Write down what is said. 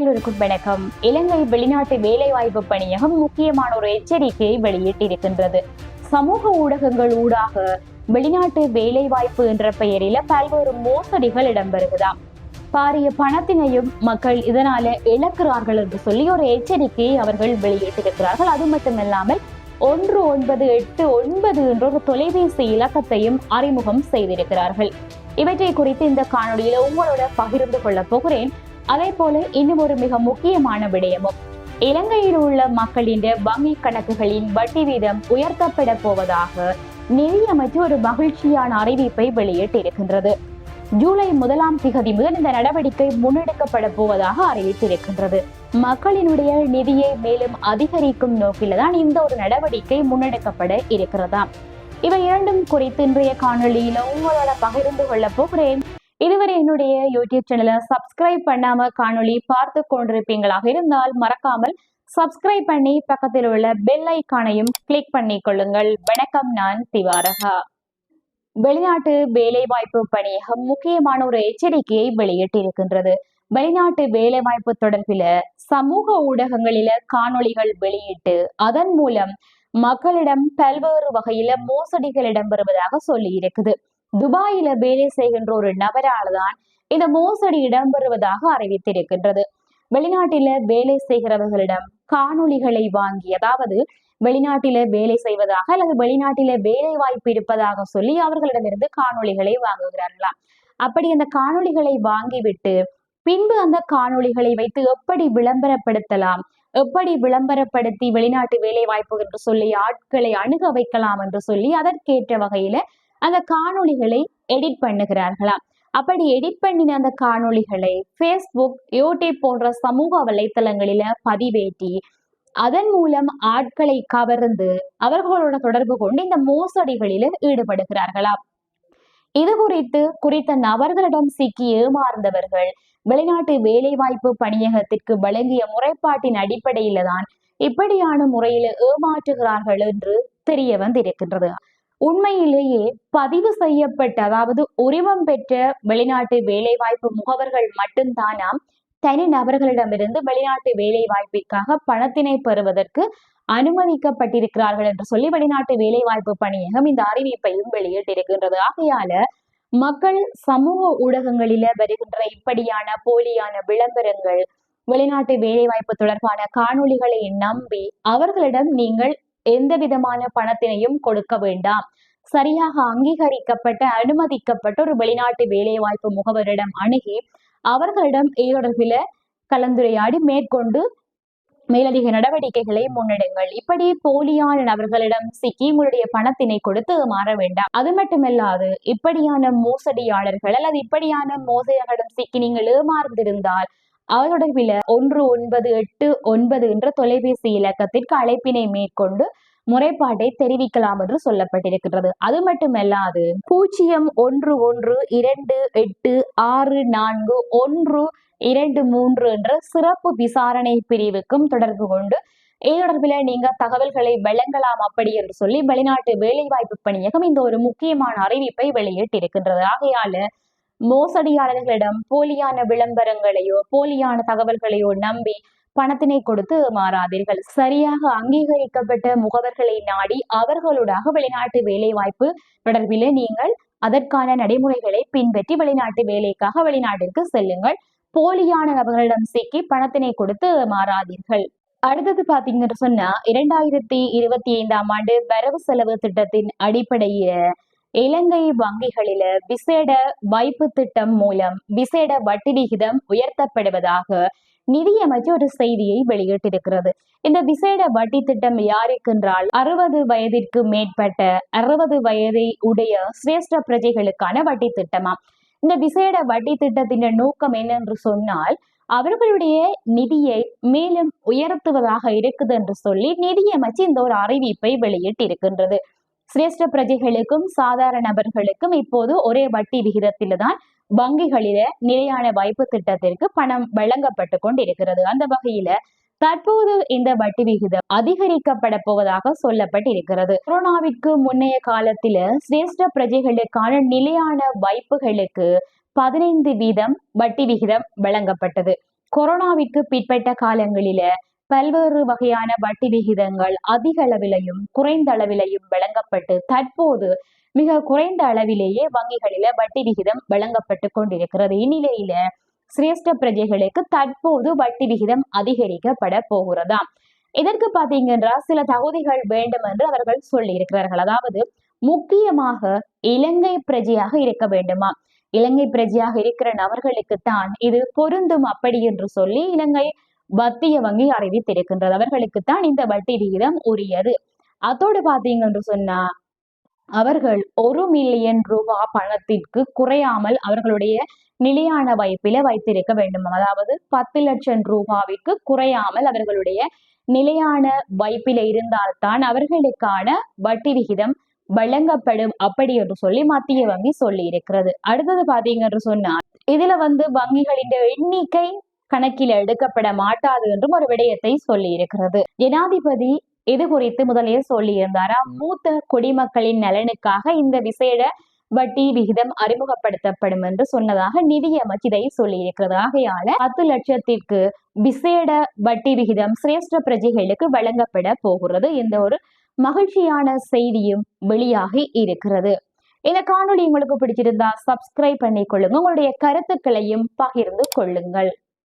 எல்லோருக்கும் வணக்கம் இலங்கை வெளிநாட்டு வேலைவாய்ப்பு பணியகம் முக்கியமான ஒரு எச்சரிக்கையை வெளியிட்டிருக்கின்றது. சமூக ஊடகங்கள் ஊடாக வெளிநாட்டு வேலைவாய்ப்பு என்ற பெயரில பல்வேறு மோசடிகள் இடம்பெறுகிறதாம் பாரிய பணத்தினையும் மக்கள் இதனால இழக்கிறார்கள் என்று சொல்லி ஒரு எச்சரிக்கையை அவர்கள் வெளியிட்டிருக்கிறார்கள். அது மட்டுமில்லாமல் ஒன்று ஒன்பது எட்டு ஒன்பது என்ற ஒரு தொலைபேசி இலக்கத்தையும் அறிமுகம் செய்திருக்கிறார்கள். இவற்றை குறித்து இந்த காணொலியில உங்களோட பகிர்ந்து கொள்ள போகிறேன். அதே போல இன்னும் ஒரு மிக முக்கியமான விடயமும். இலங்கையில் உள்ள மக்களின் வங்கி கணக்குகளின் வட்டி வீதம் உயர்த்தப்பட போவதாக நிதியமைச்சு ஒரு மகிழ்ச்சியான அறிவிப்பை வெளியிட்டிருக்கின்றது. ஜூலை முதலாம் திகதி முதல் இந்த நடவடிக்கை முன்னெடுக்கப்பட போவதாக அறிவித்திருக்கின்றது. மக்களினுடைய நிதியை மேலும் அதிகரிக்கும் நோக்கில்தான் இந்த ஒரு நடவடிக்கை முன்னெடுக்கப்பட இருக்கிறதா இவை இரண்டும் குறித்து இன்றைய காணொலியில உங்களோட பகிர்ந்து கொள்ள போகிறேன். இதுவரை என்னுடைய யூடியூப் சேனலை சப்ஸ்கிரைப் பண்ணாம காணொளி பார்த்து கொண்டிருப்பீங்களாக இருந்தால் மறக்காமல் சப்ஸ்கிரைப் பண்ணி பக்கத்தில் உள்ள பெல் ஐக்கானையும் கிளிக் பண்ணி கொள்ளுங்கள் வணக்கம் நான் திவாரகா. வெளிநாட்டு வேலைவாய்ப்பு பணியகம் முக்கியமான ஒரு எச்சரிக்கையை வெளியிட்டிருக்கின்றது. வெளிநாட்டு வேலைவாய்ப்பு தொடர்பில சமூக ஊடகங்களில காணொளிகள் வெளியிட்டு அதன் மூலம் மக்களிடம் பல்வேறு வகையில மோசடிகள் இடம்பெறுவதாக சொல்லி இருக்குது துபாயில வேலை செய்கின்ற ஒரு நபரால்தான் இந்த மோசடி இடம்பெறுவதாக அறிவித்திருக்கின்றது. வெளிநாட்டில வேலை செய்கிறவர்களிடம் காணொளிகளை வாங்கி அதாவது வெளிநாட்டில வேலை செய்வதாக அல்லது வெளிநாட்டில வேலை வாய்ப்பு இருப்பதாக சொல்லி அவர்களிடமிருந்து காணொளிகளை வாங்குகிறார்களாம் அப்படி அந்த காணொளிகளை வாங்கிவிட்டு பின்பு அந்த காணொளிகளை வைத்து எப்படி விளம்பரப்படுத்தலாம்? எப்படி விளம்பரப்படுத்தி வெளிநாட்டு வேலை வாய்ப்பு என்று சொல்லி ஆட்களை அணுக வைக்கலாம் என்று சொல்லி அதற்கேற்ற வகையில அந்த காணொளிகளை எடிட் பண்ணுகிறார்களாம். அப்படி எடிட் பண்ணின அந்த காணொளிகளை ஃபேஸ்புக் யூடியூப் போன்ற சமூக வலைத்தளங்களில பதிவேற்றி அதன் மூலம் ஆட்களை கவர்ந்து அவர்களோட தொடர்பு கொண்டு இந்த மோசடிகளில் ஈடுபடுகிறார்களாம். இது குறித்து குறித்த நபர்களிடம் சிக்கி ஏமாறுந்தவர்கள் வெளிநாட்டு வேலைவாய்ப்பு பணியகத்திற்கு வழங்கிய முறைப்பாட்டின் அடிப்படையில தான் இப்படியான முறையில ஏமாற்றுகிறார்கள் என்று தெரிய வந்திருக்கின்றது. உண்மையிலேயே பதிவு செய்யப்பட்ட அதாவது உரிமம் பெற்ற வெளிநாட்டு வேலைவாய்ப்பு முகவர்கள் மட்டும்தானாம் தனி நபர்களிடமிருந்து வெளிநாட்டு வேலை வாய்ப்பிற்காக பணத்தினை பெறுவதற்கு அனுமதிக்கப்பட்டிருக்கிறார்கள் என்று சொல்லி வெளிநாட்டு வேலை வாய்ப்பு பணியகம் இந்த அறிவிப்பையும் வெளியிட்டிருக்கின்றது. ஆகையால மக்கள் சமூக ஊடகங்களில வருகின்ற இப்படியான போலியான விளம்பரங்கள் வெளிநாட்டு வேலைவாய்ப்பு தொடர்பான காணொளிகளை நம்பி அவர்களிடம் நீங்கள் எந்த விதமான பணத்தினையும் கொடுக்க வேண்டாம். சரியாக அங்கீகரிக்கப்பட்ட அனுமதிக்கப்பட்ட ஒரு வெளிநாட்டு வேலைவாய்ப்பு முகவரிடம் அணுகி அவர்களிடம் தொடர்பில கலந்துரையாடி மேற்கொண்டு மேலதிக நடவடிக்கைகளை முன்னெடுங்கள். இப்படி போலியான நபர்களிடம் சிக்கி உங்களுடைய பணத்தினை கொடுத்து மாற வேண்டாம். அது மட்டுமல்லாது இப்படியான மோசடியாளர்கள் அல்லது இப்படியான மோசடியாளர்களிடம் சிக்கி நீங்கள் ஏமாறுந்திருந்தால் அவர்களுடைய ஒன்று ஒன்பது எட்டு ஒன்பது என்ற தொலைபேசி இலக்கத்திற்கு அழைப்பினை மேற்கொண்டு முறைப்பாட்டை தெரிவிக்கலாம் என்று சொல்லப்பட்டிருக்கிறது அது மட்டுமல்லாது பூஜ்ஜியம் ஒன்று ஒன்று இரண்டு எட்டு ஆறு நான்கு ஒன்று இரண்டு மூன்று என்ற சிறப்பு விசாரணை பிரிவுக்கும் தொடர்பு கொண்டு இது தொடர்பில் நீங்க தகவல்களை வழங்கலாம் அப்படி என்று சொல்லி வெளிநாட்டு வேலைவாய்ப்பு பணியகம் இந்த ஒரு முக்கியமான அறிவிப்பை வெளியிட்டிருக்கின்றது. ஆகையால மோசடியாளர்களிடம் போலியான விளம்பரங்களையோ போலியான தகவல்களையோ நம்பி பணத்தினை கொடுத்து மாறாதீர்கள். சரியாக அங்கீகரிக்கப்பட்ட முகவர்களை நாடி அவர்களுடாக வெளிநாட்டு வேலை வாய்ப்பு தொடர்பில் நீங்கள் அதற்கான நடைமுறைகளை பின்பற்றி வெளிநாட்டு வேலைக்காக வெளிநாட்டிற்கு செல்லுங்கள். போலியான நபர்களிடம் சிக்கி பணத்தினை கொடுத்து மாறாதீர்கள். அடுத்தது பாத்தீங்கன்னு சொன்னா இரண்டாயிரத்தி இருபத்தி ஐந்தாம் ஆண்டு வரவு செலவு திட்டத்தின் அடிப்படைய இலங்கை வங்கிகளில விசேட வைப்பு திட்டம் மூலம் விசேட வட்டி விகிதம் உயர்த்தப்படுவதாக நிதியமைச்சு ஒரு செய்தியை வெளியிட்டிருக்கிறது. இந்த விசேட வட்டி திட்டம் யாருக்கென்றால் அறுபது வயதிற்கு மேற்பட்ட அறுபது வயதை உடைய சிரேஷ்ட பிரஜைகளுக்கான வட்டி திட்டமாம். இந்த விசேட வட்டி திட்டத்தின் நோக்கம் என்னென்று சொன்னால் அவர்களுடைய நிதியை மேலும் உயர்த்துவதாக இருக்குது என்று சொல்லி நிதியமைச்சு இந்த ஒரு அறிவிப்பை வெளியிட்டிருக்கின்றது. சிரேஷ்ட பிரஜைகளுக்கும் சாதாரண நபர்களுக்கும் இப்போது ஒரே வட்டி விகிதத்தில் தான் வங்கிகளில நிலையான வைப்பு திட்டத்திற்கு பணம் வழங்கப்பட்டு கொண்டிருக்கிறது. அந்த வகையில தற்போது இந்த வட்டி விகிதம் அதிகரிக்கப்பட போவதாக சொல்லப்பட்டிருக்கிறது. கொரோனாவிற்கு முன்னைய காலத்தில சிரேஷ்ட பிரஜைகளுக்கான நிலையான வைப்புகளுக்கு பதினைந்து வீதம் வட்டி விகிதம் வழங்கப்பட்டது. கொரோனாவிற்கு பிற்பட்ட காலங்களில பல்வேறு வகையான வட்டி விகிதங்கள் அதிக அளவிலையும் குறைந்த அளவிலையும் வழங்கப்பட்டு தற்போது மிக குறைந்த அளவிலேயே வங்கிகளில வட்டி விகிதம் வழங்கப்பட்டு கொண்டிருக்கிறது. இந்நிலையில சிரேஷ்ட பிரஜைகளுக்கு தற்போது வட்டி விகிதம் அதிகரிக்கப்பட போகிறதாம் இதற்கு பாத்தீங்கன்னா சில தகுதிகள் வேண்டும் என்று அவர்கள் சொல்லி இருக்கிறார்கள் அதாவது முக்கியமாக இலங்கை பிரஜையாக இருக்க வேண்டுமா? இலங்கை பிரஜையாக இருக்கிற நபர்களுக்கு தான் இது பொருந்தும் அப்படி என்று சொல்லி இலங்கை மத்திய வங்கி அறிவித்திருக்கின்றது. அவர்களுக்கு தான் இந்த வட்டி விகிதம் உரியது. அதோடு பாத்தீங்க என்று சொன்னா அவர்கள் ஒரு மில்லியன் ரூபாய் பணத்திற்கு குறையாமல் அவர்களுடைய நிலையான வைப்பில வைத்திருக்க வேண்டும். அதாவது பத்து லட்சம் ரூபாவிற்கு குறையாமல் அவர்களுடைய நிலையான வைப்பில இருந்தால்தான் அவர்களுக்கான வட்டி விகிதம் வழங்கப்படும் அப்படி என்று சொல்லி மத்திய வங்கி சொல்லி இருக்கிறது அடுத்தது பாத்தீங்க என்று சொன்னா இதுல வந்து வங்கிகளின் எண்ணிக்கை கணக்கில் எடுக்கப்பட மாட்டாது என்றும் ஒரு விடயத்தை சொல்லி இருக்கிறது ஜனாதிபதி இது குறித்து முதலே சொல்லி இருந்தாரா மூத்த குடிமக்களின் நலனுக்காக இந்த விசேட வட்டி விகிதம் அறிமுகப்படுத்தப்படும் என்று சொன்னதாக நிதி அமைச்சிதை சொல்லி இருக்கிறது ஆகையால பத்து லட்சத்திற்கு விசேட வட்டி விகிதம் சிரேஷ்ட பிரஜைகளுக்கு வழங்கப்பட போகிறது. இந்த ஒரு மகிழ்ச்சியான செய்தியும் வெளியாகி இருக்கிறது. இந்த காணொளி உங்களுக்கு பிடிச்சிருந்தா சப்ஸ்கிரைப் பண்ணிக்கொள்ளுங்க. உங்களுடைய கருத்துக்களையும் பகிர்ந்து கொள்ளுங்கள்.